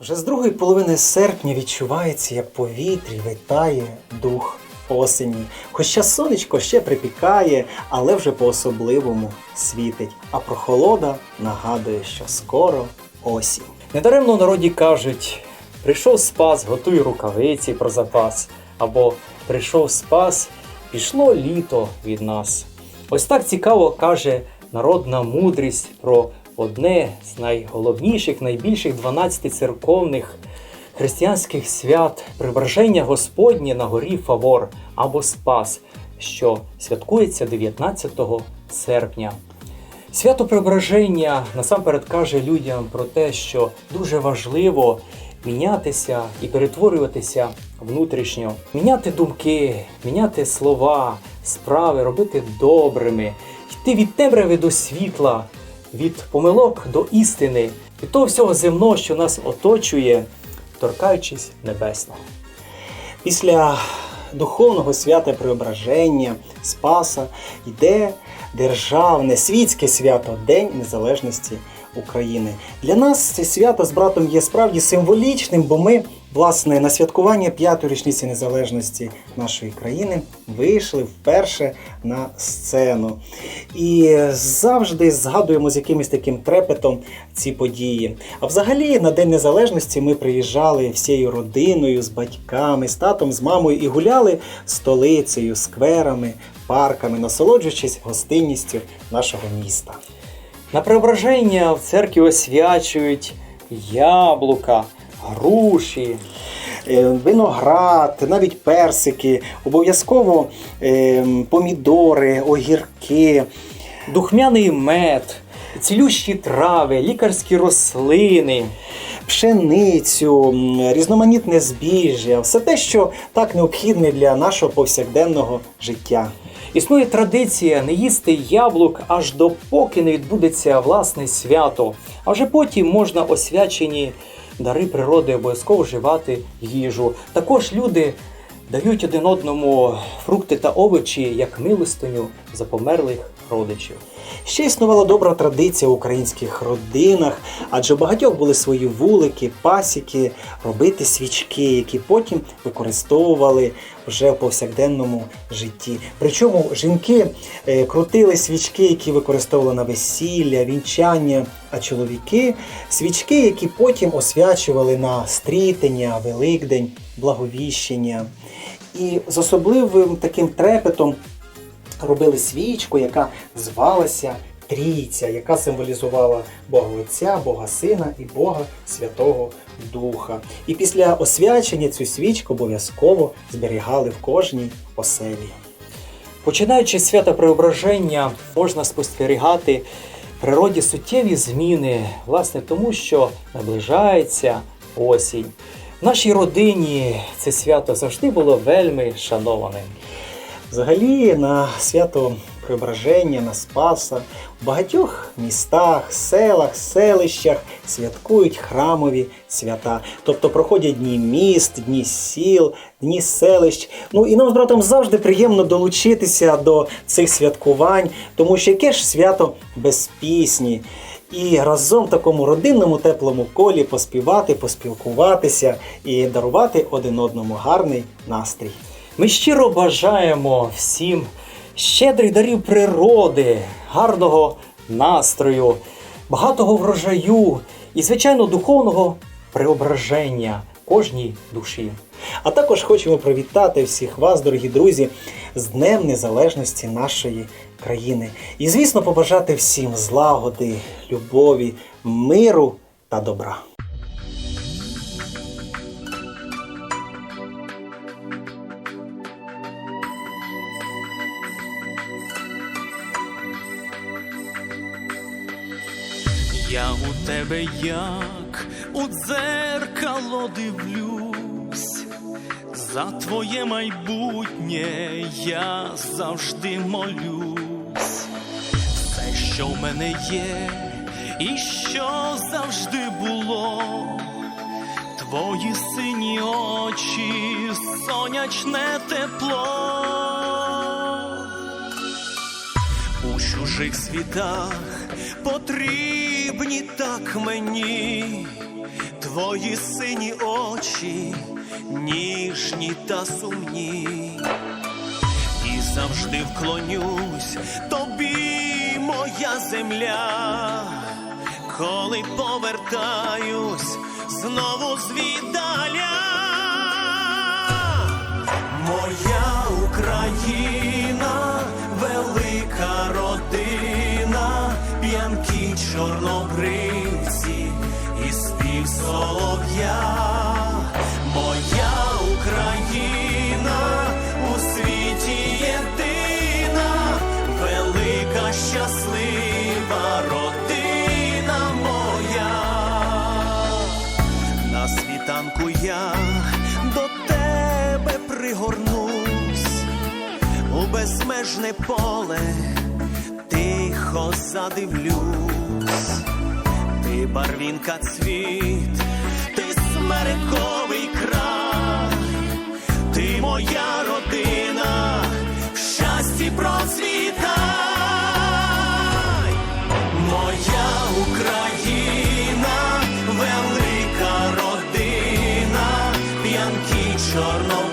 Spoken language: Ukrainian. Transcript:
Вже з другої половини серпня відчувається, як повітрі витає дух осені. Хоча сонечко ще припікає, але вже по-особливому світить. А прохолода нагадує, що скоро осінь. Недаремно в народі кажуть: прийшов спас, готуй рукавиці про запас. Або прийшов спас, пішло літо від нас. Ось так цікаво каже народна мудрість про одне з найголовніших, найбільших 12 церковних християнських свят Преображення Господнє на горі Фавор або Спас, що святкується 19 серпня. Свято Преображення насамперед каже людям про те, що дуже важливо мінятися і перетворюватися внутрішньо, міняти думки, міняти слова, справи, робити добрими, йти від темряви до світла, від помилок до істини, від того всього земного, що нас оточує, торкаючись небесного. Після духовного свята Преображення, Спаса йде державне світське свято День Незалежності України. Для нас це свято з братом є справді символічним, бо ми, власне, на святкування п'ятої річниці незалежності нашої країни вийшли вперше на сцену. І завжди згадуємо з якимось таким трепетом ці події. А взагалі на День Незалежності ми приїжджали всією родиною, з батьками, з татом, з мамою і гуляли столицею, скверами, парками, насолоджуючись гостинністю нашого міста. На преображення в церкві освячують яблука, груші, Е, Виноград, навіть персики, обов'язково е, помідори, огірки. духмяний мед, цілющі трави, лікарські рослини. пшеницю, різноманітне збіжжя, все те, що так необхідне для нашого повсякденного життя. Існує традиція не їсти яблук аж допоки не відбудеться власне свято. А вже потім можна освячені дари природи обов'язково вживати їжу. Також люди дають один одному фрукти та овочі як милостиню за померлих родичів. Ще існувала добра традиція в українських родинах, адже у багатьох були свої вулики, пасіки, робити свічки, які потім використовували вже в повсякденному житті. Причому жінки е, крутили свічки, які використовували на весілля, вінчання, а чоловіки свічки, які потім освячували на стрітення, Великдень, благовіщення. І з особливим таким трепетом робили свічку, яка звалася Трійця, яка символізувала Бога Отця, Бога Сина і Бога Святого Духа. І після освячення цю свічку обов'язково зберігали в кожній оселі. Починаючи з свята преображення, можна спостерігати природі суттєві зміни, власне, тому що наближається осінь. В нашій родині це свято завжди було вельми шанованим. Взагалі на свято Преображення, на Спаса в багатьох містах, селах, селищах святкують храмові свята. Тобто проходять дні міст, дні сіл, дні селищ. Ну і нам з братом завжди приємно долучитися до цих святкувань, тому що яке ж свято без пісні. І разом в такому родинному теплому колі поспівати, поспілкуватися і дарувати один одному гарний настрій. Ми щиро бажаємо всім щедрих дарів природи, гарного настрою, багатого врожаю і, звичайно, духовного преображення кожній душі. А також хочемо привітати всіх вас, дорогі друзі, з Днем Незалежності нашої країни. І, звісно, побажати всім злагоди, любові, миру та добра. Я у тебе як у дзеркало дивлюсь, за твоє майбутнє я завжди молюсь, все, що в мене є, і що завжди було, твої сині очі, сонячне тепло. У чужих світах потрібні так мені твої сині очі, ніжні та сумні, і завжди вклонюсь тобі, моя земля, коли повертаюсь знову звідаля. Солов'я. Моя Україна у світі єдина, велика щаслива родина моя. На світанку я до тебе пригорнусь у безмежне поле, тихо задивлюсь, ти барвінка цвіт, ти смериковий край, ти моя родина, в щасті процвітай, моя Україна, велика родина, п'янки чорно.